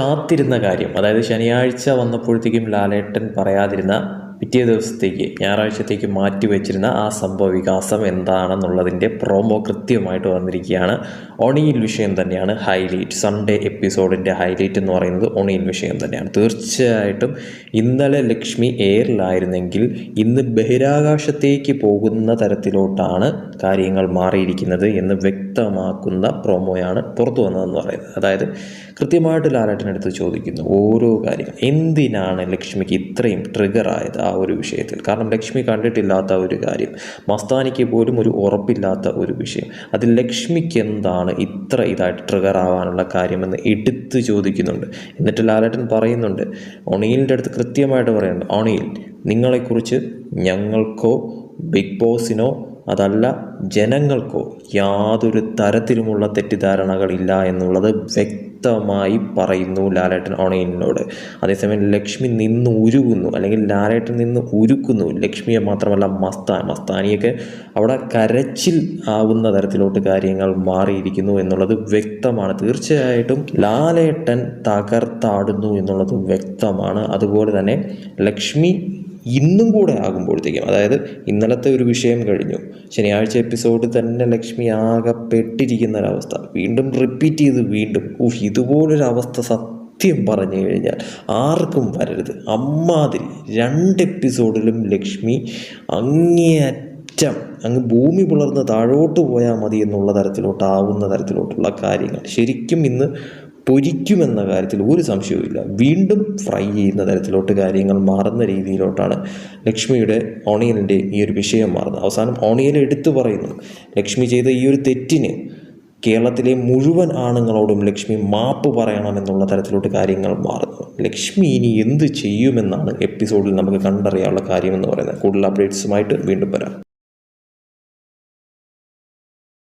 കാത്തിരുന്ന കാര്യം. അതായത് ശനിയാഴ്ച വന്നപ്പോഴത്തേക്കും ലാലേട്ടൻ പറയാതിരുന്ന പിറ്റേ ദിവസത്തേക്ക് ഞായറാഴ്ചത്തേക്ക് മാറ്റി വെച്ചിരുന്ന ആ സംഭവ വികാസം എന്താണെന്നുള്ളതിന്റെ പ്രോമോ കൃത്യമായിട്ട് വന്നിരിക്കുകയാണ്. ഒണിയിൽ വിഷയം തന്നെയാണ് ഹൈലൈറ്റ്. സൺഡേ എപ്പിസോഡിന്റെ ഹൈലൈറ്റ് എന്ന് പറയുന്നത് ഒണിയിൽ വിഷയം തന്നെയാണ്. തീർച്ചയായിട്ടും ഇന്നലെ ലക്ഷ്മി എയറിലായിരുന്നെങ്കിൽ ഇന്ന് ബഹിരാകാശത്തേക്ക് പോകുന്ന തരത്തിലോട്ടാണ് കാര്യങ്ങൾ മാറിയിരിക്കുന്നത് എന്ന് വ്യക്തമാക്കുന്ന പ്രോമോയാണ് പുറത്തു വന്നതെന്ന് പറയുന്നത്. അതായത് കൃത്യമായിട്ട് ലാലേട്ടനടുത്ത് ചോദിക്കുന്നു ഓരോ കാര്യങ്ങൾ. എന്തിനാണ് ലക്ഷ്മിക്ക് ഇത്രയും ട്രിഗർ ആയത്? ആ ഒരു വിഷയത്തിൽ. കാരണം ലക്ഷ്മി കണ്ടിട്ടില്ലാത്ത ഒരു കാര്യം. മസ്താനിക്ക് പോലും ഒരു ഉറപ്പില്ലാത്ത ഒരു വിഷയം. അതിൽ ലക്ഷ്മിക്ക് എന്താണ് ഇത്ര ഇതായിട്ട് ട്രിഗർ ആവാനുള്ള കാര്യമെന്ന് എടുത്ത് ചോദിക്കുന്നുണ്ട്. എന്നിട്ട് ലാലേട്ടൻ പറയുന്നുണ്ട് ഒണിയിലിന്റെ അടുത്ത് കൃത്യമായിട്ട് പറയുന്നുണ്ട് ഒണിയിൽ നിങ്ങളെക്കുറിച്ച് ഞങ്ങൾക്കോ ബിഗ് ബോസിനോ അതല്ല ജനങ്ങൾക്കോ യാതൊരു തരത്തിലുമുള്ള തെറ്റിദ്ധാരണകളില്ല എന്നുള്ളത് വ്യക്തമായി പറയുന്നു ലാലേട്ടൻ ഓണയിനോട്. അതേസമയം ലക്ഷ്മി നിന്ന് ഉരുകുന്നു അല്ലെങ്കിൽ ലാലേട്ടൻ നിന്ന് ഉരുക്കുന്നു. ലക്ഷ്മിയെ മാത്രമല്ല മസ്താൻ മസ്താനിയൊക്കെ അവിടെ കരച്ചിൽ ആവുന്ന തരത്തിലോട്ട് കാര്യങ്ങൾ മാറിയിരിക്കുന്നു എന്നുള്ളത് വ്യക്തമാണ്. തീർച്ചയായിട്ടും ലാലേട്ടൻ തകർത്താടുന്നു എന്നുള്ളതും വ്യക്തമാണ്. അതുപോലെ തന്നെ ലക്ഷ്മി ഇന്നും കൂടെ ആകുമ്പോഴത്തേക്കും അതായത് ഇന്നലത്തെ ഒരു വിഷയം കഴിഞ്ഞു. ശനിയാഴ്ച എപ്പിസോഡ് തന്നെ ലക്ഷ്മി ആകെ പെട്ടിരിക്കുന്ന ഒരവസ്ഥ. വീണ്ടും റിപ്പീറ്റ് ചെയ്ത് വീണ്ടും. ഊഹ് ഇതുപോലൊരവസ്ഥ സത്യം പറഞ്ഞു കഴിഞ്ഞാൽ ആർക്കും വരരുത്. അമ്മാതിരി രണ്ട് എപ്പിസോഡിലും ലക്ഷ്മി അങ്ങേയറ്റം അങ്ങ് ഭൂമി പുലർന്ന് താഴോട്ട് പോയാൽ മതി എന്നുള്ള തരത്തിലോട്ടാവുന്ന തരത്തിലോട്ടുള്ള കാര്യങ്ങൾ. ശരിക്കും ഇന്ന് പൊരിക്കുമെന്ന കാര്യത്തിൽ ഒരു സംശയവുമില്ല. വീണ്ടും ഫ്രൈ ചെയ്യുന്ന തരത്തിലോട്ട് കാര്യങ്ങൾ മാറുന്ന രീതിയിലോട്ടാണ് ലക്ഷ്മിയുടെ ഓണിയലിന്റെ ഈ ഒരു വിഷയം മാറുന്നത്. അവസാനം ഓണിയൽ എടുത്തു പറയുന്നു ലക്ഷ്മി ചെയ്ത ഈ ഒരു തെറ്റിന് കേരളത്തിലെ മുഴുവൻ ആണുങ്ങളോടും ലക്ഷ്മി മാപ്പ് പറയണമെന്നുള്ള തരത്തിലോട്ട് കാര്യങ്ങൾ മാറുന്നു. ലക്ഷ്മി ഇനി എന്ത് ചെയ്യുമെന്നാണ് എപ്പിസോഡിൽ നമുക്ക് കണ്ടറിയാനുള്ള കാര്യമെന്ന് പറയുന്നത്. കൂടുതൽ അപ്ഡേറ്റ്സുമായിട്ട് വീണ്ടും വരാം.